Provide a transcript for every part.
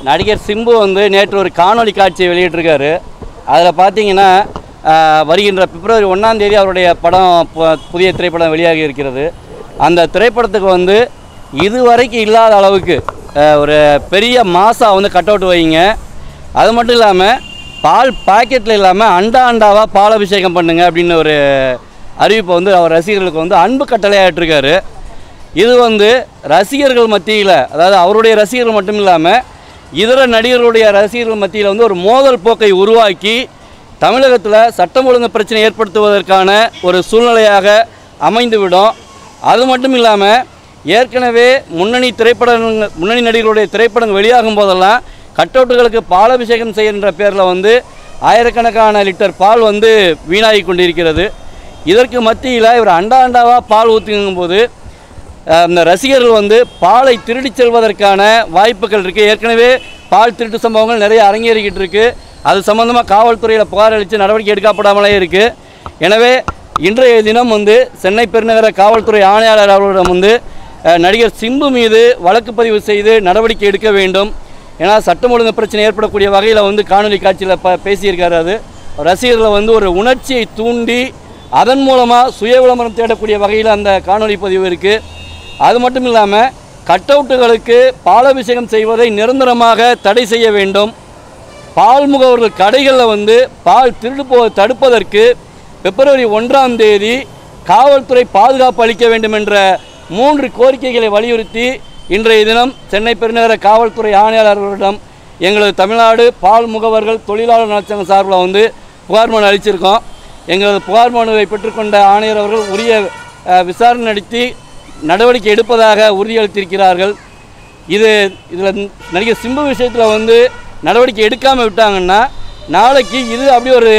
நடிகர் சிம்பு வந்து நேற்று ஒரு காணொளி காட்சியை வெளியிட்டிருக்காரு. அதில் பார்த்தீங்கன்னா வருகின்ற பிப்ரவரி ஒன்றாம் தேதி அவருடைய படம் புதிய திரைப்படம் வெளியாகி இருக்கிறது. அந்த திரைப்படத்துக்கு வந்து இதுவரைக்கும் இல்லாத அளவுக்கு ஒரு பெரிய மாசா வந்து கட் அவுட் வைங்க. அது மட்டும் இல்லாமல் பால் பாக்கெட்டில் இல்லாமல் அண்டா அண்டாவாக பால் அபிஷேகம் பண்ணுங்க அப்படின்னு ஒரு அறிவிப்பை வந்து அவர் ரசிகர்களுக்கு வந்து அன்பு கட்டளையாட்டிருக்காரு இது வந்து ரசிகர்கள் மத்தியில் அதாவது அவருடைய ரசிகர்கள் மட்டும் இல்லாமல் இதர நடிகர்களுடைய ரசிகர்கள் மத்தியில் வந்து ஒரு மோதல் போக்கை உருவாக்கி தமிழகத்தில் சட்டம் ஒழுங்கு பிரச்சனை ஏற்படுத்துவதற்கான ஒரு சூழ்நிலையாக அமைந்துவிடும். அது மட்டும் இல்லாமல் ஏற்கனவே முன்னணி திரைப்படங்கள் முன்னணி நடிகர்களுடைய திரைப்படங்கள் வெளியாகும் போதெல்லாம் கட்டவுட்டுகளுக்கு பாலாபிஷேகம் செய்கின்ற பேரில் வந்து ஆயிரக்கணக்கான லிட்டர் பால் வந்து வீணாகி கொண்டிருக்கிறது. இதற்கு மத்தியில் இவர் அண்டா அண்டாவாக பால் ஊற்றுங்கும் அந்த இந்த ரசிகர்கள் வந்து பாலை திருடி செல்வதற்கான வாய்ப்புகள் இருக்குது ஏற்கனவே பால் திருட்டு சம்பவங்கள் நிறைய அரங்கேறிக்கிட்டு இருக்குது அது சம்மந்தமாக காவல்துறையில் புகார் அளித்து நடவடிக்கை எடுக்கப்படாமலே இருக்குது எனவே இன்றைய தினம் வந்து சென்னை பெருநகர காவல்துறை ஆணையாளர் அவர்களிடம் வந்து நடிகர் சிம்பு மீது வழக்கு பதிவு செய்து நடவடிக்கை எடுக்க வேண்டும். ஏன்னா சட்டம் ஒழுங்கு பிரச்சனை ஏற்படக்கூடிய வகையில் வந்து காணொலி காட்சியில் ப பேசியிருக்காரு அது. ரசிகர்களை வந்து ஒரு உணர்ச்சியை தூண்டி அதன் மூலமாக சுய விளம்பரம் தேடக்கூடிய வகையில் அந்த காணொலி பதிவு இருக்குது அது மட்டும் இல்லாமல் கட்டவுட்டுகளுக்கு பாலாபிஷேகம் செய்வதை நிரந்தரமாக தடை செய்ய வேண்டும். பால் முகவர்கள் கடைகளில் வந்து பால் திருடு போ தடுப்பதற்கு பிப்ரவரி ஒன்றாம் தேதி காவல்துறை பாதுகாப்பு அளிக்க வேண்டும் என்ற மூன்று கோரிக்கைகளை வலியுறுத்தி இன்றைய தினம் சென்னை பெருநகர காவல்துறை ஆணையாளர்களிடம் எங்களது தமிழ்நாடு பால் முகவர்கள் தொழிலாளர் நலச்சங்கம் சார்பில் வந்து புகார் மனு அளிச்சிருக்கோம். எங்களது புகார் மனுவை பெற்றுக்கொண்ட ஆணையர் அவர்கள் உரிய விசாரணை நடத்தி நடவடிக்கை எடுப்பதாக உறுதியளித்திருக்கிறார்கள். இது இதில் நடிகர் சிம்பு விஷயத்தில் வந்து நடவடிக்கை எடுக்காமல் விட்டாங்கன்னா நாளைக்கு இது அப்படி ஒரு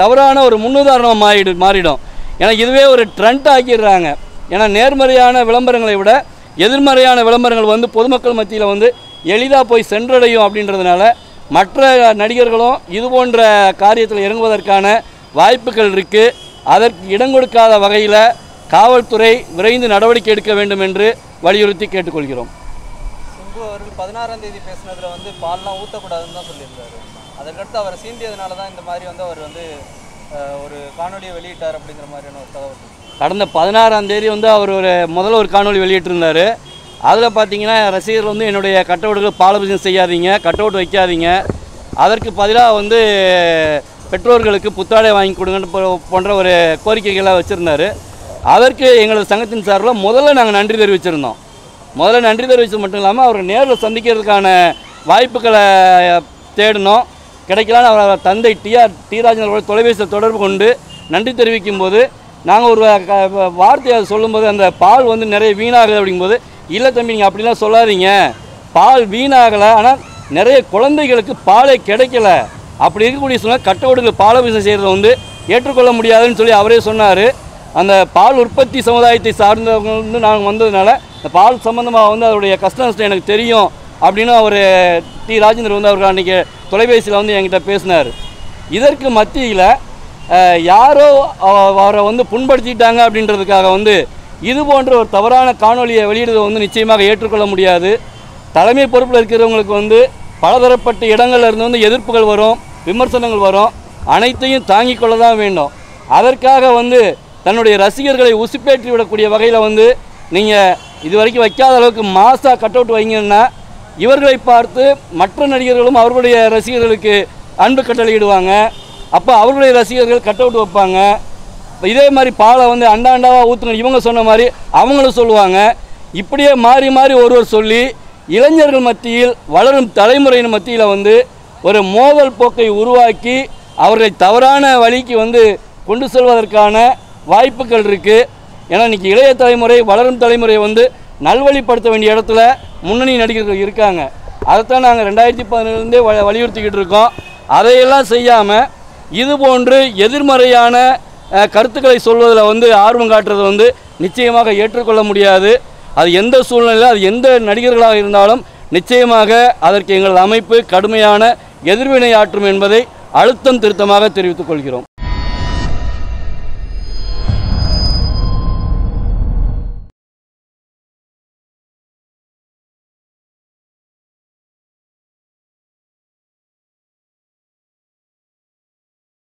தவறான ஒரு முன்னுதாரணமாக மாறிடு மாறிடும். ஏன்னா இதுவே ஒரு ட்ரெண்ட் ஆக்கிடுறாங்க. ஏன்னா நேர்மறையான விளம்பரங்களை விட எதிர்மறையான விளம்பரங்கள் வந்து பொதுமக்கள் மத்தியில் வந்து எளிதாக போய் சென்றடையும் அப்படின்றதுனால மற்ற நடிகர்களும் இது போன்ற காரியத்தில் இறங்குவதற்கான வாய்ப்புகள் இருக்குது அதற்கு இடம் கொடுக்காத வகையில் காவல்துறை விரைந்து நடவடிக்கை எடுக்க வேண்டும் என்று வலியுறுத்தி கேட்டுக்கொள்கிறோம். சிம்பு அவர்கள் பதினாறாம் தேதி பேசினதுல வந்து பால்லாம் ஊற்றக்கூடாதுன்னு தான் சொல்லியிருந்தாரு. அதற்கடுத்து அவரை சீண்டியதுனால தான் இந்த மாதிரி வந்து அவர் வந்து ஒரு காணொலியை வெளியிட்டார் அப்படிங்கிற மாதிரியான ஒரு தகவல். கடந்த பதினாறாம் தேதி வந்து அவர் ஒரு முதல்ல ஒரு காணொளி வெளியிட்டிருந்தார். அதில் பார்த்தீங்கன்னா ரசிகர்கள் வந்து என்னுடைய கட்டவுட்டுகள் பாலபிஷன் செய்யாதீங்க கட்டவுட் வைக்காதீங்க. அதற்கு பதிலாக வந்து பெற்றோர்களுக்கு புத்தாடை வாங்கி கொடுங்கன்னு போன்ற ஒரு கோரிக்கைகளை வச்சுருந்தாரு. அதற்கு எங்களது சங்கத்தின் சார்பில் முதல்ல நாங்கள் நன்றி தெரிவிச்சிருந்தோம். முதல்ல நன்றி தெரிவித்தது மட்டும் இல்லாமல் அவர் நேரில் சந்திக்கிறதுக்கான வாய்ப்புகளை தேடினோம். கிடைக்கலான்னு அவர் தந்தை டிஆர் டி ராஜன் அவர்கள் தொலைபேசியில் தொடர்பு கொண்டு நன்றி தெரிவிக்கும் போது நாங்கள் ஒரு வார்த்தையை சொல்லும்போது அந்த பால் வந்து நிறைய வீணாகுது அப்படிங்கும்போது இல்லை தம்பி நீங்கள் அப்படிலாம் சொல்லாதீங்க. பால் வீணாகலை ஆனால் நிறைய குழந்தைகளுக்கு பாலே கிடைக்கல. அப்படி இருக்கக்கூடிய சூழ்நிலை கட்டோடுகள் பாலாபிஷேகம் செய்கிறத வந்து ஏற்றுக்கொள்ள முடியாதுன்னு சொல்லி அவரே சொன்னார். அந்த பால் உற்பத்தி சமுதாயத்தை சார்ந்தவங்க வந்து நாங்கள் வந்ததுனால இந்த பால் சம்மந்தமாக வந்து அவருடைய கஷ்டம் எனக்கு தெரியும் அப்படின்னு அவர் டி. ராஜேந்திரன் வந்து அவர்கள் அன்றைக்கி தொலைபேசியில் வந்து என்கிட்ட பேசினார். இதற்கு மத்தியில் யாரோ அவரை வந்து புண்படுத்திட்டாங்க அப்படின்றதுக்காக வந்து இது போன்ற ஒரு தவறான காணொலியை வெளியிடுவதை வந்து நிச்சயமாக ஏற்றுக்கொள்ள முடியாது. தலைமை பொறுப்பில் இருக்கிறவங்களுக்கு வந்து பலதரப்பட்ட இடங்கள்லேருந்து வந்து எதிர்ப்புகள் வரும் விமர்சனங்கள் வரும். அனைத்தையும் தாங்கிக் கொள்ள தான் வேண்டும். அதற்காக வந்து தன்னுடைய ரசிகர்களை உசுப்பேற்றி விடக்கூடிய வகையில் வந்து நீங்கள் இது வரைக்கும் வைக்காத அளவுக்கு மாசாக கட் அவுட் வைங்கன்னா இவர்களை பார்த்து மற்ற நடிகர்களும் அவர்களுடைய ரசிகர்களுக்கு அன்பு கட்டளையிடுவாங்க. அப்போ அவர்களுடைய ரசிகர்கள் கட் அவுட் வைப்பாங்க. இதே மாதிரி பாலை வந்து அண்டா அண்டாவாக ஊற்றுங்க இவங்க சொன்ன மாதிரி அவங்களும் சொல்லுவாங்க. இப்படியே மாறி மாறி ஒருவர் சொல்லி இளைஞர்கள் மத்தியில் வளரும் தலைமுறையின் மத்தியில் வந்து ஒரு மோதல் போக்கை உருவாக்கி அவர்களை தவறான வழிக்கு வந்து கொண்டு செல்வதற்கான வாய்ப்புகள் இருக்குது ஏன்னா இன்றைக்கி இளைய தலைமுறை வளரும் தலைமுறை வந்து நல்வழிப்படுத்த வேண்டிய இடத்துல முன்னணி நடிகர்கள் இருக்காங்க. அதைத்தான் நாங்கள் ரெண்டாயிரத்தி பதினேழுலேருந்தே வ வலியுறுத்திக்கிட்டு இருக்கோம். அதையெல்லாம் செய்யாமல் இது போன்று எதிர்மறையான கருத்துக்களை சொல்வதில் வந்து ஆர்வம் காட்டுறது வந்து நிச்சயமாக ஏற்றுக்கொள்ள முடியாது. அது எந்த சூழ்நிலையில் அது எந்த நடிகர்களாக இருந்தாலும் நிச்சயமாக அதற்கு எங்களது அமைப்பு கடுமையான எதிர்வினை ஆற்றும் என்பதை அழுத்தம் திருத்தமாக தெரிவித்துக் கொள்கிறோம்.